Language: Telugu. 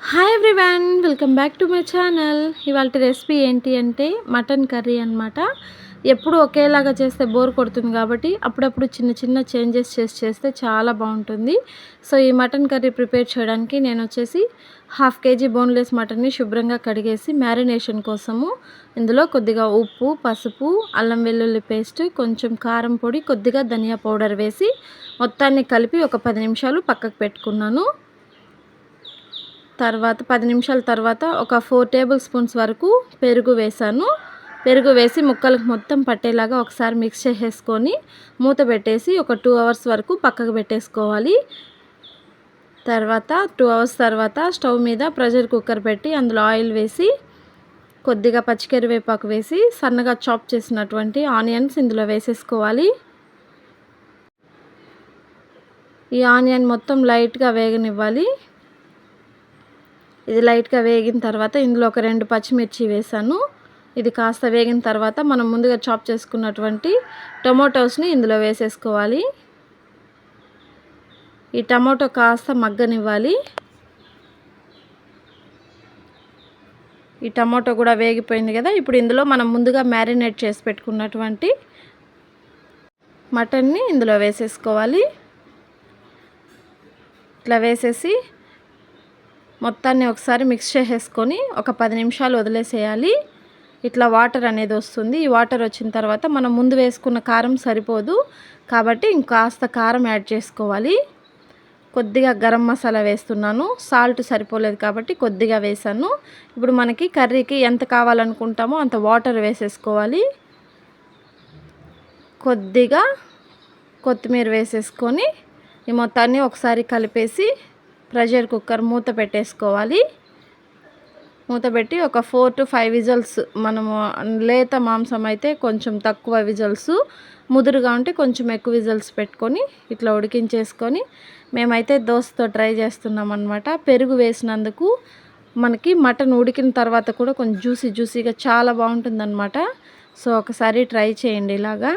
Hi everyone welcome back to my channel ఇవాళ రెసిపీ ఏంటి అంటే మటన్ కర్రీ అనమాట ఎప్పుడు ఒకేలాగా చేస్తే బోర్ కొడుతుంది కాబట్టి అప్పుడప్పుడు చిన్న చిన్న చేంజెస్ చేసి చేస్తే చాలా బాగుంటుంది. సో ఈ మటన్ కర్రీ ప్రిపేర్ చేయడానికి నేను వచ్చేసి హాఫ్ కేజీ బోన్లెస్ మటన్ని శుభ్రంగా కడిగేసి మ్యారినేషన్ కోసము ఇందులో కొద్దిగా ఉప్పు పసుపు అల్లం వెల్లుల్లి పేస్ట్ కొంచెం కారం పొడి కొద్దిగా ధనియా పౌడర్ వేసి మొత్తాన్ని కలిపి ఒక పది నిమిషాలు పక్కకు పెట్టుకున్నాను. తర్వాత పది నిమిషాల తర్వాత ఒక ఫోర్ టేబుల్ స్పూన్స్ వరకు పెరుగు వేసాను. పెరుగు వేసి ముక్కలకు మొత్తం పట్టేలాగా ఒకసారి మిక్స్ చేసేసుకొని మూత పెట్టేసి ఒక టూ అవర్స్ వరకు పక్కకు పెట్టేసుకోవాలి. తర్వాత టూ అవర్స్ తర్వాత స్టవ్ మీద ప్రెషర్ కుక్కర్ పెట్టి అందులో ఆయిల్ వేసి కొద్దిగా పచ్చికరివేపాకు వేసి సన్నగా చాప్ చేసినటువంటి ఆనియన్స్ ఇందులో వేసేసుకోవాలి. ఈ ఆనియన్ మొత్తం లైట్గా వేగనివ్వాలి. ఇది లైట్గా వేగిన తర్వాత ఇందులో ఒక రెండు పచ్చిమిర్చి వేసాను. ఇది కాస్త వేగిన తర్వాత మనం ముందుగా చాప్ చేసుకున్నటువంటి టొమాటోస్ని ఇందులో వేసేసుకోవాలి. ఈ టమాటో కాస్త మగ్గనివ్వాలి. ఈ టమాటో కూడా వేగిపోయింది కదా ఇప్పుడు ఇందులో మనం ముందుగా మ్యారినేట్ చేసి పెట్టుకున్నటువంటి మటన్ని ఇందులో వేసేసుకోవాలి. ఇట్లా వేసేసి మొత్తాన్ని ఒకసారి మిక్స్ చేసేసుకొని ఒక పది నిమిషాలు వదిలేసేయాలి. ఇట్లా వాటర్ అనేది వస్తుంది. ఈ వాటర్ వచ్చిన తర్వాత మనం ముందు వేసుకున్న కారం సరిపోదు. కాబట్టి ఇంకాస్త కారం యాడ్ చేసుకోవాలి. కొద్దిగా గరం మసాలా వేస్తున్నాను. సాల్ట్ సరిపోలేదు కాబట్టి కొద్దిగా వేసాను. ఇప్పుడు మనకి కర్రీకి ఎంత కావాలనుకుంటామో అంత వాటర్ వేసేసుకోవాలి. కొద్దిగా కొత్తిమీర వేసేసుకొని ఈ మొత్తాన్ని ఒకసారి కలిపేసి ప్రెషర్ కుక్కర్ మూత పెట్టేసుకోవాలి. మూత పెట్టి ఒక ఫోర్ టు ఫైవ్ విజల్స్ మనము లేత మాంసం అయితే కొంచెం తక్కువ విజల్స్ ముదురుగా ఉంటే కొంచెం ఎక్కువ విజల్స్ పెట్టుకొని ఇట్లా ఉడికించేసుకొని మేమైతే దోశతో ట్రై చేస్తున్నాం అనమాట పెరుగు వేసినందుకు మనకి మటన్ ఉడికిన తర్వాత కూడా కొంచెం జ్యూసీ జ్యూసీగా చాలా బాగుంటుందన్నమాట. సో ఒకసారి ట్రై చేయండి ఇలాగా.